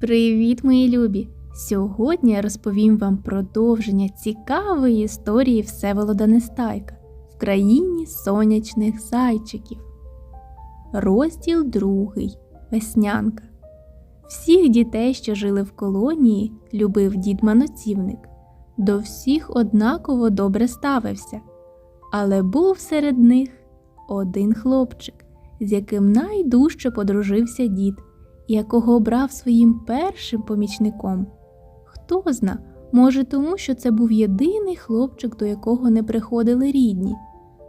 Привіт, мої любі! Сьогодні я розповім вам продовження цікавої історії Всеволода Нестайка в країні сонячних зайчиків. Розділ другий. Веснянка. Всіх дітей, що жили в колонії, любив дід Маноцівник. До всіх однаково добре ставився. Але був серед них один хлопчик, з яким найдужче подружився дід якого обрав своїм першим помічником. Хто зна, може, тому що це був єдиний хлопчик, до якого не приходили рідні.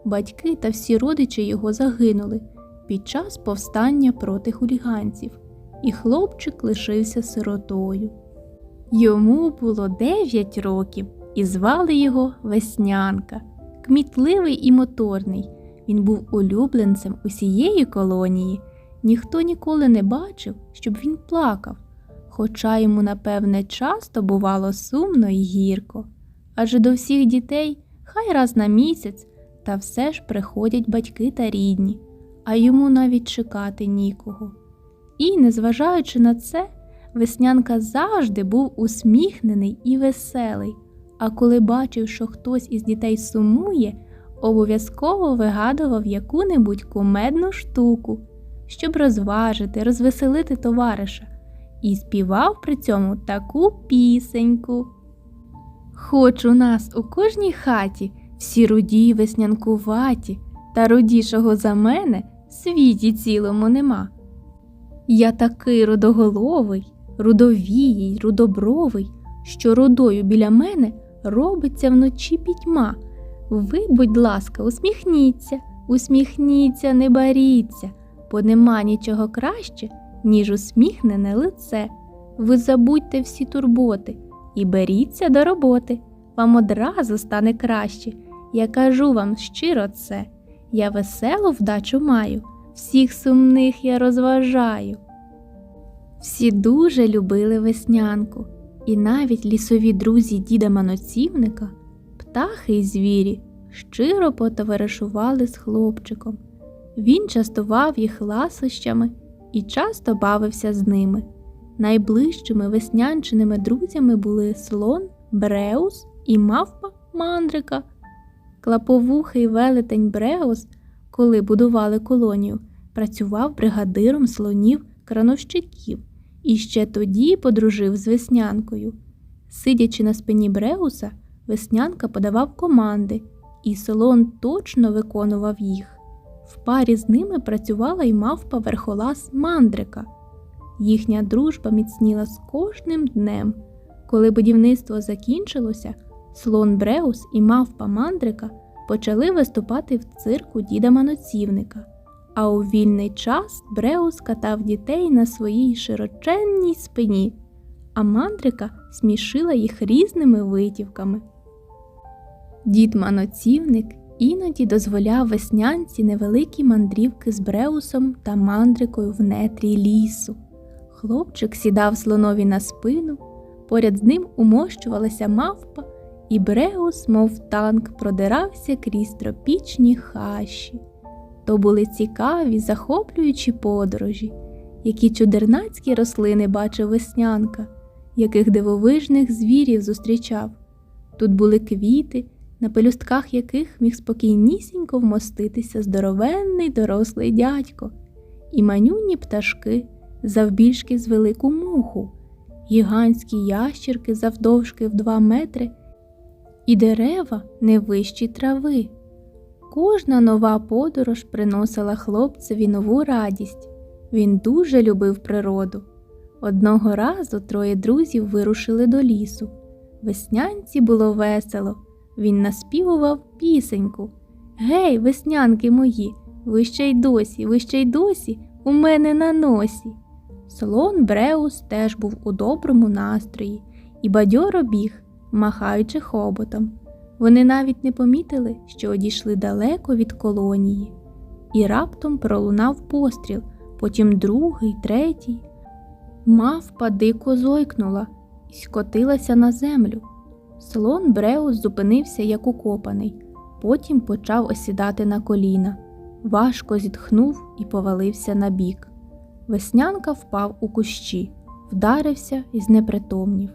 Батьки та всі родичі його загинули під час повстання проти хуліганців, і хлопчик лишився сиротою. Йому було дев'ять років, і звали його Веснянка, кмітливий і моторний. Він був улюбленцем усієї колонії. Ніхто ніколи не бачив, щоб він плакав, хоча йому, напевне, часто бувало сумно і гірко. Адже до всіх дітей хай раз на місяць, та все ж приходять батьки та рідні, а йому навіть чекати нікого. І, незважаючи на це, веснянка завжди був усміхнений і веселий, а коли бачив, що хтось із дітей сумує, обов'язково вигадував яку-небудь кумедну штуку щоб розважити, розвеселити товариша, і співав при цьому таку пісеньку. Хоч у нас у кожній хаті всі руді веснянкуваті, та рудішого за мене світі цілому нема. Я такий рудоголовий, рудовій, рудобровий, що рудою біля мене робиться вночі пітьма. Ви, будь ласка, усміхніться, усміхніться, не баріться, бо нема нічого краще, ніж усміхнене лице. Ви забудьте всі турботи і беріться до роботи. Вам одразу стане краще. Я кажу вам щиро це. Я веселу вдачу маю, всіх сумних я розважаю. Всі дуже любили веснянку, і навіть лісові друзі діда Маноцівника, птахи й звірі щиро потоваришували з хлопчиком. Він частував їх ласощами і часто бавився з ними. Найближчими веснянчиними друзями були слон, Бреус і мавпа мандрика. Клаповухий велетень Бреус, коли будували колонію, працював бригадиром слонів крановщиків і ще тоді подружив з веснянкою. Сидячи на спині Бреуса, веснянка подавав команди, і слон точно виконував їх. В парі з ними працювала й мавпа верхолаз мандрика. Їхня дружба міцніла з кожним днем. Коли будівництво закінчилося, слон Бреус і мавпа мандрика почали виступати в цирку діда Маноцівника, а у вільний час Бреус катав дітей на своїй широченній спині, а мандрика смішила їх різними витівками. Дід Маноцівник іноді дозволяв веснянці невеликі мандрівки з Бреусом та мандрикою в нетрі лісу. Хлопчик сідав слонові на спину, поряд з ним умощувалася мавпа, і Бреус, мов танк, продирався крізь тропічні хащі. То були цікаві, захоплюючі подорожі, які чудернацькі рослини бачив веснянка, яких дивовижних звірів зустрічав. Тут були квіти на пелюстках яких міг спокійнісінько вмоститися здоровенний дорослий дядько, і манюнні пташки завбільшки з велику муху, гігантські ящірки завдовжки в два метри, і дерева не вищі трави. Кожна нова подорож приносила хлопцеві нову радість. Він дуже любив природу. Одного разу троє друзів вирушили до лісу. Веснянці було весело. Він наспівував пісеньку. Гей, веснянки мої, ви ще й досі, ви ще й досі у мене на носі. Слон Бреус теж був у доброму настрої і бадьоро біг, махаючи хоботом. Вони навіть не помітили, що одійшли далеко від колонії, і раптом пролунав постріл, потім другий, третій. Мавпа дико зойкнула і скотилася на землю. Слон Бреус зупинився як укопаний, потім почав осідати на коліна, важко зітхнув і повалився на бік. Веснянка впав у кущі, вдарився і знепритомнів.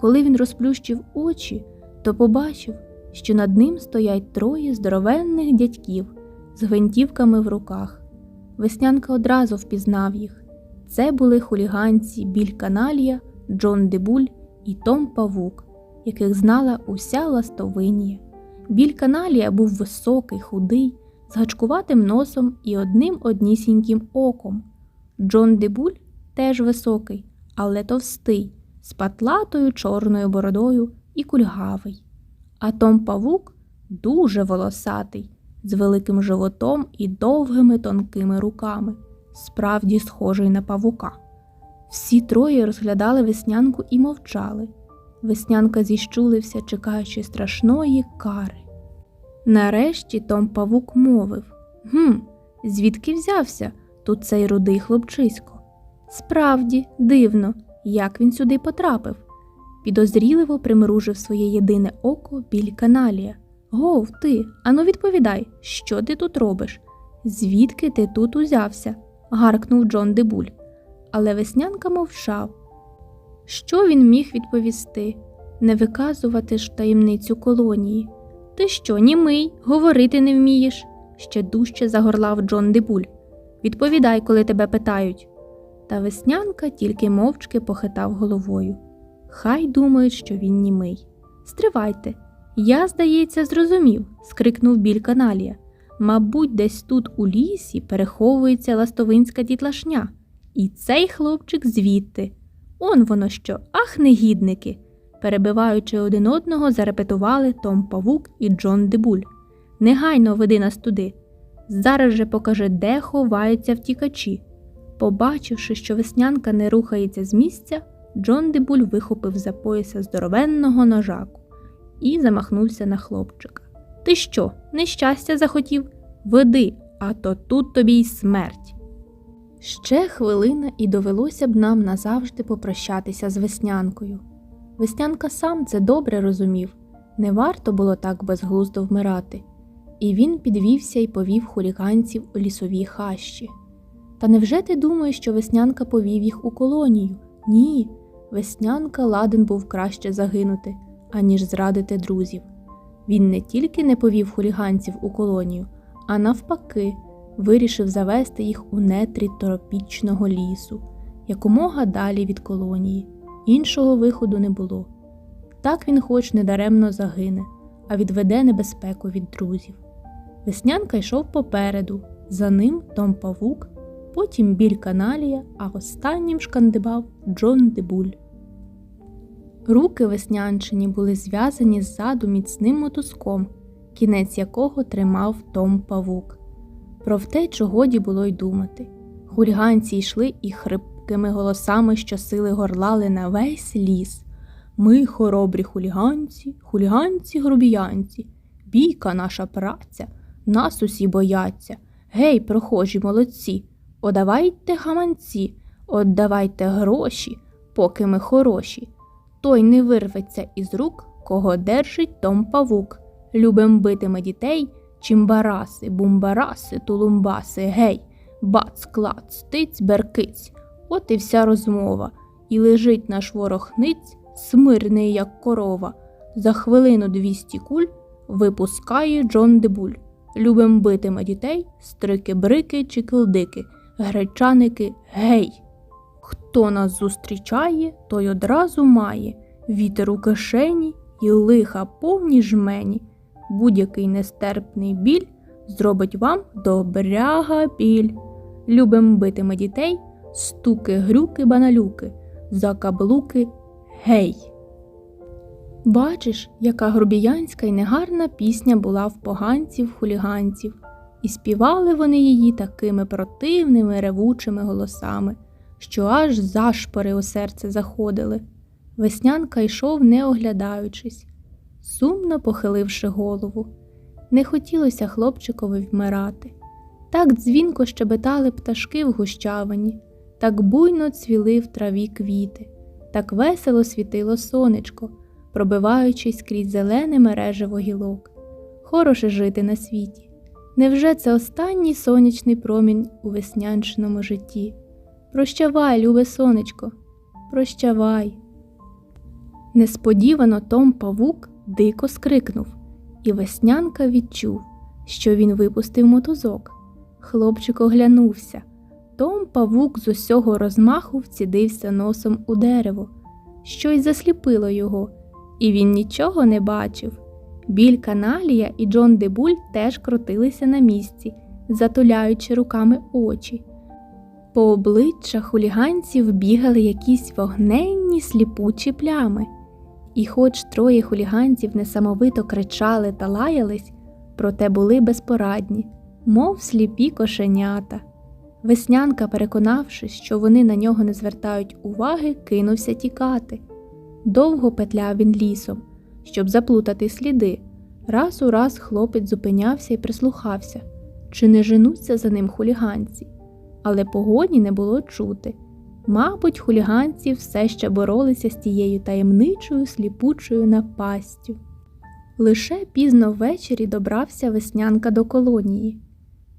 Коли він розплющив очі, то побачив, що над ним стоять троє здоровенних дядьків з гвинтівками в руках. Веснянка одразу впізнав їх. Це були хуліганці Біль Каналія, Джон Дебуль і Том Павук, яких знала уся ластовинія. Біль Каналія був високий, худий, з гачкуватим носом і одним однісіньким оком. Джон Дебуль теж високий, але товстий, з патлатою чорною бородою і кульгавий. А Том Павук дуже волосатий, з великим животом і довгими тонкими руками, справді схожий на павука. Всі троє розглядали веснянку і мовчали. Веснянка зіщулився, чекаючи страшної кари. Нарешті Том Павук мовив Гм, звідки взявся тут цей рудий хлопчисько? Справді, дивно, як він сюди потрапив. Підозріливо примружив своє єдине око біль каналія. Гов, ти, ану відповідай, що ти тут робиш? Звідки ти тут узявся? гаркнув Джон Дебуль. Але веснянка мовчав. Що він міг відповісти? Не виказувати ж таємницю колонії. Ти що, німий, говорити не вмієш? ще дужче загорлав Джон Дебуль. Відповідай, коли тебе питають. Та веснянка тільки мовчки похитав головою. Хай думають, що він німий. Стривайте. Я, здається, зрозумів, скрикнув біль каналія. Мабуть, десь тут у лісі переховується ластовинська дітлашня. І цей хлопчик звідти. Он воно що, ах, негідники. Перебиваючи один одного, зарепетували Том Павук і Джон Дебуль. Негайно веди нас туди. Зараз же покажи, де ховаються втікачі. Побачивши, що веснянка не рухається з місця, Джон Дебуль вихопив за пояса здоровенного ножаку і замахнувся на хлопчика. Ти що, нещастя захотів? Веди, а то тут тобі й смерть. Ще хвилина і довелося б нам назавжди попрощатися з веснянкою. Веснянка сам це добре розумів, не варто було так безглуздо вмирати, і він підвівся і повів хуліганців у лісовій хащі. Та невже ти думаєш, що веснянка повів їх у колонію? Ні, веснянка ладен був краще загинути, аніж зрадити друзів. Він не тільки не повів хуліганців у колонію, а навпаки, вирішив завести їх у нетрі тропічного лісу, якомога далі від колонії. Іншого виходу не було. Так він хоч недаремно загине, а відведе небезпеку від друзів. Веснянка йшов попереду, за ним Том Павук, потім біль каналія, а останнім шкандибав Джон Дебуль. Руки веснянчині були зв'язані ззаду міцним мотузком, кінець якого тримав Том Павук. Про втечу годі було й думати. Хульганці йшли і хрипкими голосами щосили горлали на весь ліс. Ми хоробрі хуліганці, хуліганці грубіянці, бійка наша праця, нас усі бояться. Гей, прохожі молодці, одавайте гаманці, отдавайте гроші, поки ми хороші. Той не вирветься із рук, кого держить Том павук. Любим битиме дітей, чимбараси, бумбараси, тулумбаси, гей, бац, клац, тиць, беркиць. От і вся розмова. І лежить наш ворог ниць, смирний, як корова. За хвилину двісті куль випускає Джон Дебуль. Любим битиме дітей, стрики, брики чи килдики, гречаники, гей. Хто нас зустрічає, той одразу має вітер у кишені і лиха повні жмені. Будь-який нестерпний біль зробить вам добряга біль. Любим битиме дітей, стуки, грюки, баналюки, закаблуки, гей. Бачиш, яка грубіянська й негарна пісня була в поганців хуліганців, і співали вони її такими противними ревучими голосами, що аж зашпори у серце заходили. Веснянка йшов, не оглядаючись, сумно похиливши голову. Не хотілося хлопчикові вмирати. Так дзвінко щебетали пташки в гущавині, так буйно цвіли в траві квіти, так весело світило сонечко, пробиваючись крізь зелене мережево гілок. Хороше жити на світі. Невже це останній сонячний промінь у веснянчиному житті? Прощавай, любе сонечко, прощавай. Несподівано Том Павук дико скрикнув, і веснянка відчув, що він випустив мотузок. Хлопчик оглянувся. Том павук з усього розмаху вцідився носом у дерево. Щось засліпило його, і він нічого не бачив. Біль Каналія і Джон Дебуль теж крутилися на місці, затуляючи руками очі. По обличчях хуліганців бігали якісь вогненні сліпучі плями. І хоч троє хуліганців несамовито кричали та лаялись, проте були безпорадні, мов сліпі кошенята. Веснянка, переконавшись, що вони на нього не звертають уваги, кинувся тікати. Довго петляв він лісом, щоб заплутати сліди. Раз у раз хлопець зупинявся і прислухався, чи не женуться за ним хуліганці, але погоні не було чути. Мабуть, хуліганці все ще боролися з тією таємничою сліпучою напастю. Лише пізно ввечері добрався веснянка до колонії.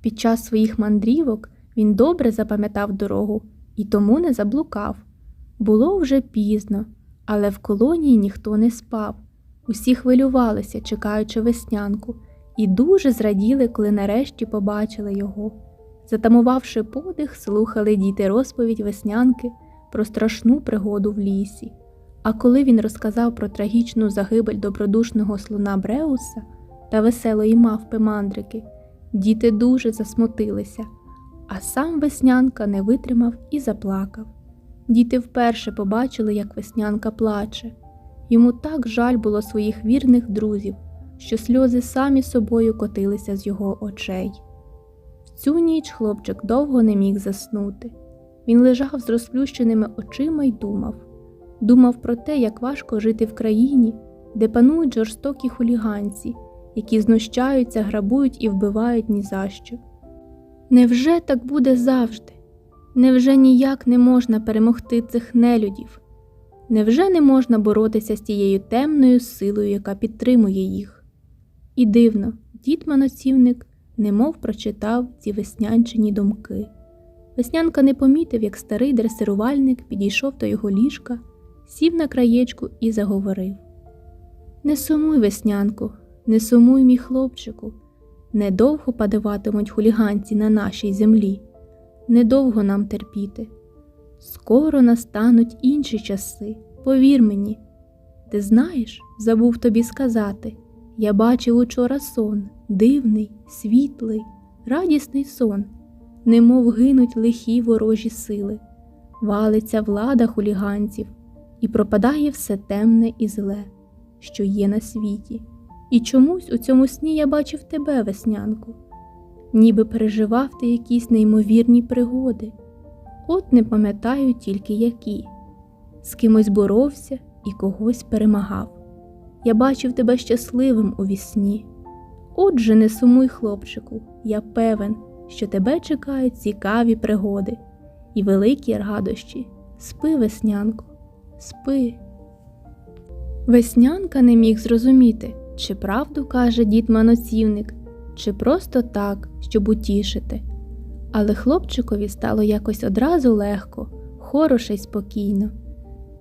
Під час своїх мандрівок він добре запам'ятав дорогу і тому не заблукав. Було вже пізно, але в колонії ніхто не спав. Усі хвилювалися, чекаючи веснянку, і дуже зраділи, коли нарешті побачили його. Затамувавши подих, слухали діти розповідь веснянки про страшну пригоду в лісі. А коли він розказав про трагічну загибель добродушного слона Бреуса та веселої мавпи мандрики, діти дуже засмутилися, а сам веснянка не витримав і заплакав. Діти вперше побачили, як веснянка плаче. Йому так жаль було своїх вірних друзів, що сльози самі собою котилися з його очей. Цю ніч хлопчик довго не міг заснути. Він лежав з розплющеними очима й думав думав про те, як важко жити в країні, де панують жорстокі хуліганці, які знущаються, грабують і вбивають ні за що. Невже так буде завжди? Невже ніяк не можна перемогти цих нелюдів? Невже не можна боротися з тією темною силою, яка підтримує їх? І дивно, дід маносівник немов прочитав ці веснянчині думки. Веснянка не помітив, як старий дресирувальник підійшов до його ліжка, сів на краєчку і заговорив: Не сумуй, веснянку, не сумуй, мій хлопчику, недовго падаватимуть хуліганці на нашій землі, недовго нам терпіти. Скоро настануть інші часи, повір мені. Ти знаєш, забув тобі сказати, я бачив учора сон, дивний, світлий, радісний сон, немов гинуть лихі ворожі сили, валиться влада хуліганців, і пропадає все темне і зле, що є на світі. І чомусь у цьому сні я бачив тебе, веснянку, ніби переживав ти якісь неймовірні пригоди. От не пам'ятаю тільки які, з кимось боровся і когось перемагав. Я бачив тебе щасливим у вісні. Отже, не сумуй, хлопчику, я певен, що тебе чекають цікаві пригоди і великі радощі. Спи, веснянко, спи. Веснянка не міг зрозуміти, чи правду каже дід маносівник, чи просто так, щоб утішити. Але хлопчикові стало якось одразу легко, хороше й спокійно,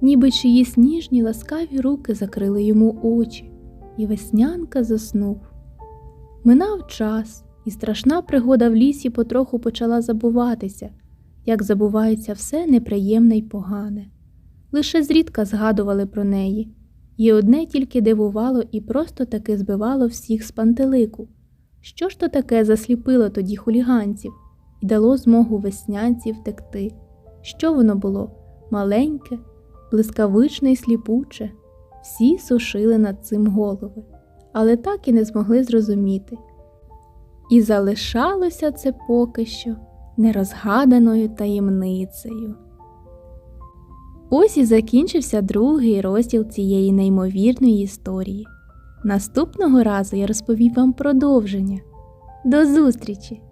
ніби чиїсь ніжні ласкаві руки закрили йому очі, і веснянка заснув. Минав час, і страшна пригода в лісі потроху почала забуватися, як забувається все неприємне й погане. Лише зрідка згадували про неї, і одне тільки дивувало і просто таки збивало всіх з пантелику. Що ж то таке засліпило тоді хуліганців і дало змогу веснянці втекти? Що воно було маленьке, блискавичне й сліпуче, всі сушили над цим голови, але так і не змогли зрозуміти. І залишалося це поки що нерозгаданою таємницею. Ось і закінчився другий розділ цієї неймовірної історії. Наступного разу я розповім вам продовження. До зустрічі!